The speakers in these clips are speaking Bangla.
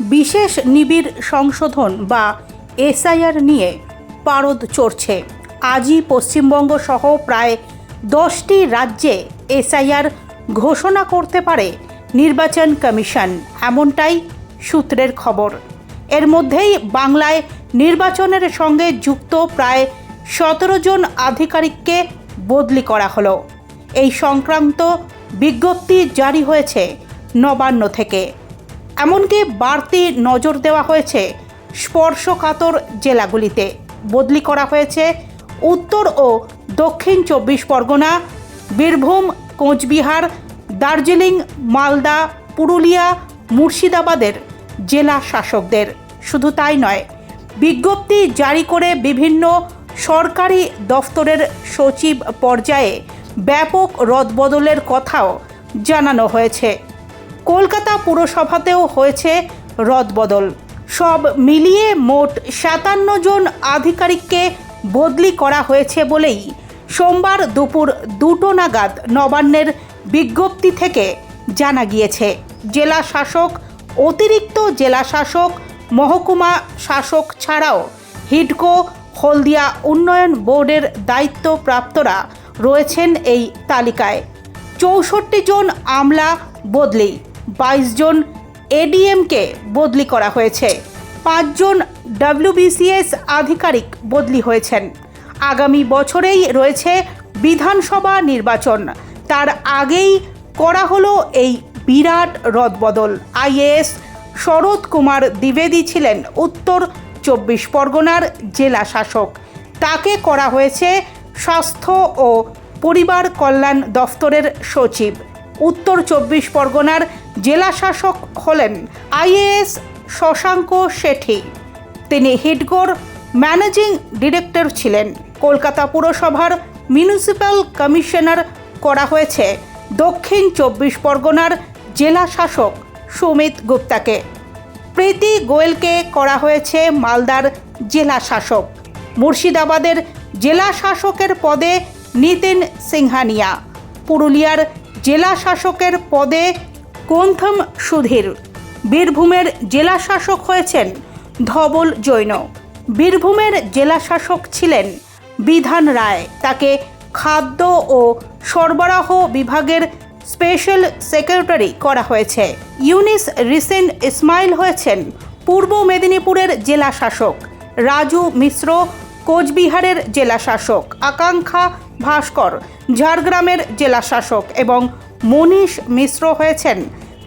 বিশেষ নিবিড় সংশোধন বা এসআইআর নিয়ে পারদ চড়ছে। আজই পশ্চিমবঙ্গ সহ প্রায় দশটি রাজ্যে এসআইআর ঘোষণা করতে পারে নির্বাচন কমিশন, এমনটাই সূত্রের খবর। এর মধ্যেই বাংলায় নির্বাচনের সঙ্গে যুক্ত প্রায় সতেরো জন আধিকারিককে বদলি করা হলো। এই সংক্রান্ত বিজ্ঞপ্তি জারি হয়েছে নবান্ন থেকে। এমনকি বাড়তি নজর দেওয়া হয়েছে স্পর্শকাতর জেলাগুলিতে। বদলি করা হয়েছে উত্তর ও দক্ষিণ চব্বিশ পরগনা, বীরভূম, কোচবিহার, দার্জিলিং, মালদা, পুরুলিয়া, মুর্শিদাবাদের জেলা শাসকদের। শুধু তাই নয়, বিজ্ঞপ্তি জারি করে বিভিন্ন সরকারি দফতরের সচিব পর্যায়ে ব্যাপক রদবদলের কথাও জানানো হয়েছে। কলকাতা পুরসভাতেও হয়েছে রদবদল। সব মিলিয়ে মোট সাতান্ন জন আধিকারিককে বদলি করা হয়েছে বলেই সোমবার দুপুর দুটো নাগাদ নবান্নের বিজ্ঞপ্তি থেকে জানা গিয়েছে। জেলা শাসক, অতিরিক্ত জেলা শাসক, মহকুমা শাসক ছাড়াও হিডকো, হলদিয়া উন্নয়ন বোর্ডের দায়িত্বপ্রাপ্তরা রয়েছেন এই তালিকায়। চৌষট্টি জন আমলা বদলি বাইশ জন এডিএমকে বদলি করা হয়েছে। পাঁচজন ডাব্লিউবিসিএস আধিকারিক বদলি হয়েছেন। আগামী বছরেই রয়েছে বিধানসভা নির্বাচন। তার আগেই করা হলো এই বিরাট রদবদল। আইএএস শরৎ কুমার দ্বিবেদী ছিলেন উত্তর চব্বিশ পরগনার জেলা শাসক। তাকে করা হয়েছে স্বাস্থ্য ও পরিবার কল্যাণ দফতরের সচিব। উত্তর চব্বিশ পরগনার জেলাশাসক হলেন আইএএস শশাঙ্ক শেঠি। তিনি হিডগোর ম্যানেজিং ডিরেক্টর ছিলেন। কলকাতা পুরসভার মিউনিসিপ্যাল কমিশনার করা হয়েছে। দক্ষিণ চব্বিশ পরগনার জেলা শাসক সুমিত গুপ্তাকে। প্রীতি গোয়েলকে করা হয়েছে মালদার জেলা শাসক। মুর্শিদাবাদের জেলা শাসকের পদে নিতিন সিংহানিয়া। পুরুলিয়ার জেলা শাসকের পদে কোন্থম সুধীর। বীরভূমের জেলা শাসক হয়েছেন ধবল জৈন। বীরভূমের জেলা শাসক ছিলেন বিধান রায়। তাকে খাদ্য ও সরবরাহ বিভাগের স্পেশাল সেক্রেটারি করা হয়েছে। ইউনিস রিসেন্ট ইসমাইল হয়েছেন পূর্ব মেদিনীপুরের জেলা শাসক রাজু মিশ্র কোচবিহারের জেলা শাসক আকাঙ্ক্ষা ভাস্কর, ঝাড়গ্রামের জেলা শাসক এবং মনীষ মিশ্র হয়েছেন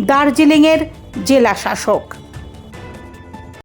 দার্জিলিংয়ের জেলা শাসক